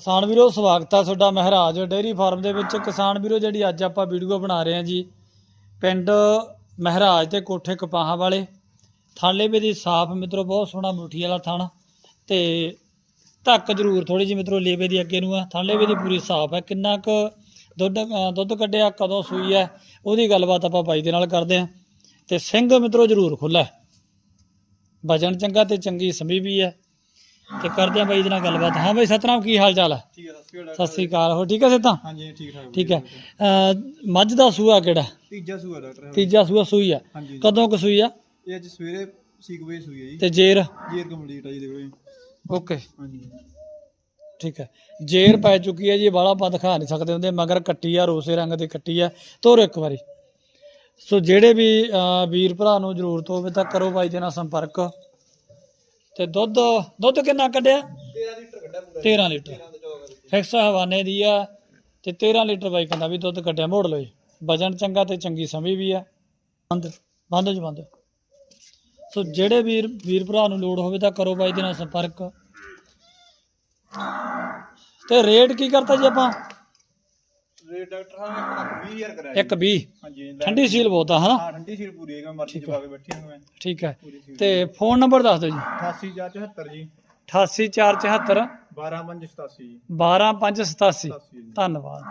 ਕਿਸਾਨ ਵੀਰੋ, ਸਵਾਗਤ ਆ ਤੁਹਾਡਾ ਮਹਿਰਾਜ ਡੇਅਰੀ ਫਾਰਮ ਦੇ ਵਿੱਚ। ਕਿਸਾਨ ਵੀਰੋ, ਜਿਹੜੀ ਅੱਜ ਆਪਾਂ ਵੀਡੀਓ ਬਣਾ ਰਹੇ ਹਾਂ ਜੀ, ਪਿੰਡ ਮਹਿਰਾਜ ਤੇ ਕੋਠੇ ਕਪਾਹਾਂ ਵਾਲੇ। ਥਾਲੇ ਵੀ ਦੀ ਸਾਫ਼ ਮਿੱਤਰੋ, ਬਹੁਤ ਸੋਹਣਾ ਮੁੱਠੀ ਵਾਲਾ ਥਣ। ਤੇ ਧੱਕ ਜ਼ਰੂਰ ਥੋੜੀ ਜਿਹੀ ਮਿੱਤਰੋ, ਲੇਵੇ ਦੀ ਅੱਗੇ ਨੂੰ ਆ। ਥਾਲੇ ਵੀ ਦੀ ਪੂਰੀ ਸਾਫ਼ ਹੈ। ਕਿੰਨਾ ਕੁ ਦੁੱਧ ਦੁੱਧ ਕੱਢਿਆ, ਕਦੋਂ ਸੂਈ ਹੈ, ਉਹਦੀ ਗੱਲਬਾਤ ਆਪਾਂ ਬਾਈ ਦੇ ਨਾਲ ਕਰਦੇ ਹਾਂ। ਤੇ ਸਿੰਘ ਮਿੱਤਰੋ, ਜ਼ਰੂਰ ਖੁੱਲਾ ਵਜਨ ਚੰਗਾ ਤੇ ਚੰਗੀ ਸਮੀ ਵੀ ਹੈ। ਤੇ ਕਰਦੇ ਆ ਬਾਈ ਦੇ ਨਾਲ ਗੱਲਬਾਤ। ਹਾਂ ਬਾਈ ਸਤਨਾਮ ਕੀ ਹਾਲ ਚਾਲ ਹੈ ਠੀਕ ਹੈ ਸਤਿ ਸ਼੍ਰੀ ਸਤਿ ਸ੍ਰੀ ਅਕਾਲ। ਹੋ ਠੀਕ ਹੈ ਸਿੱਧਾ ਹਾਂਜੀ ਠੀਕ ਠਾਕ ਠੀਕ ਹੈ ਅਹ ਮੱਝ ਦਾ ਸੂਆ ਕਿਹੜਾ? ਤੀਜਾ ਸੂਆ ਡਾਕਟਰ ਤੀਜਾ ਸੂਆ ਸੂਈ ਆ। ਹਾਂਜੀ ਕਦੋਂ ਕੁ ਸੂਈ ਆ? ਇਹ ਅੱਜ ਸਵੇਰੇ ਸੀਕ ਵਜੇ ਸੂਈ ਹੈ ਜੀ। ਤੇ ਜੇਰ? ਜੀਰ ਕੰਪਲੀਟ ਹੈ ਜੀ ਦੇਖੋ ਜੀ। ਓਕੇ। ਹਾਂਜੀ। ਠੀਕ ਹੈ ਜੇਰ ਪੈ ਚੁੱਕੀ ਹੈ ਜੀ ਬਾਲਾ ਪਾ ਦਿਖਾ ਨਹੀਂ ਸਕਦੇ ਹੁੰਦੇ ਮਗਰ ਕੱਟੀ ਆ ਰੋਸੇ ਰੰਗ ਦੀ ਕੱਟੀ ਆ। ਤੋਰ ਇੱਕ ਵਾਰੀ। ਸੋ ਜਿਹੜੇ ਵੀ ਅਹ, ਵੀਰ ਭਰਾ ਨੂੰ ਜ਼ਰੂਰਤ ਹੋਵੇ ਤਾਂ ਕਰੋ ਬਾਈ ਦੇ ਨਾਲ ਸੰਪਰਕ। ਤੇ ਦੁੱਧ ਦੁੱਧ ਕਿੰਨਾ ਕੱਢਿਆ? 13 ਲੀਟਰ ਕੱਢਿਆ ਪੂਰਾ। 13 ਲੀਟਰ। ਫਿਕਸ ਹਵਾਨੇ ਦੀ ਆ ਤੇ 13 ਲੀਟਰ ਬਾਈ ਕਹਿੰਦਾ ਵੀ ਦੁੱਧ ਕੱਢਿਆ। ਮੋੜ ਲਓ ਜੀ। ਵਜਨ ਚੰਗਾ ਤੇ ਚੰਗੀ ਸਮੀ ਵੀ ਆ। ਬੰਦ ਬੰਦ ਜੀ ਬੰਦ। ਸੋ ਜਿਹੜੇ ਵੀਰ ਵੀਰ ਭਰਾ ਨੂੰ ਲੋੜ ਹੋਵੇ ਤਾਂ ਕਰੋ ਬਾਈ ਦੇ ਨਾਲ ਸੰਪਰਕ। ਤੇ ਰੇਟ ਕੀ ਕਰਤਾ ਜੀ ਆਪਾਂ? ਰੇਟ ਡਾਕਟਰ ਸਾਹਿਬ ਨੇ 1 ਲੱਖ 20 ਹਜ਼ਾਰ ਕਰਾਇਆ ਇੱਕ 20 ਹਾਂਜੀ ਲੈ- ਠੰਡੀ ਸੀਲ ਬਹੁਤ ਆ ਹਨਾ? ਹਾਂ ਠੰਡੀ ਸੀਲ ਪੂਰੀ ਹੈਗਾ ਮਰਜ਼ੀ ਚਵਾ ਕੇ ਬੈਠੀ ਹਾਂ ਮੈਂ ਠੀਕ ਹੈ ਤੇ ਫੋਨ ਨੰਬਰ ਦੱਸ ਦਿਓ ਜੀ। 88474 ਜੀ। 88474 12587 ਜੀ। 12587 87 ਜੀ। ਧੰਨਵਾਦ।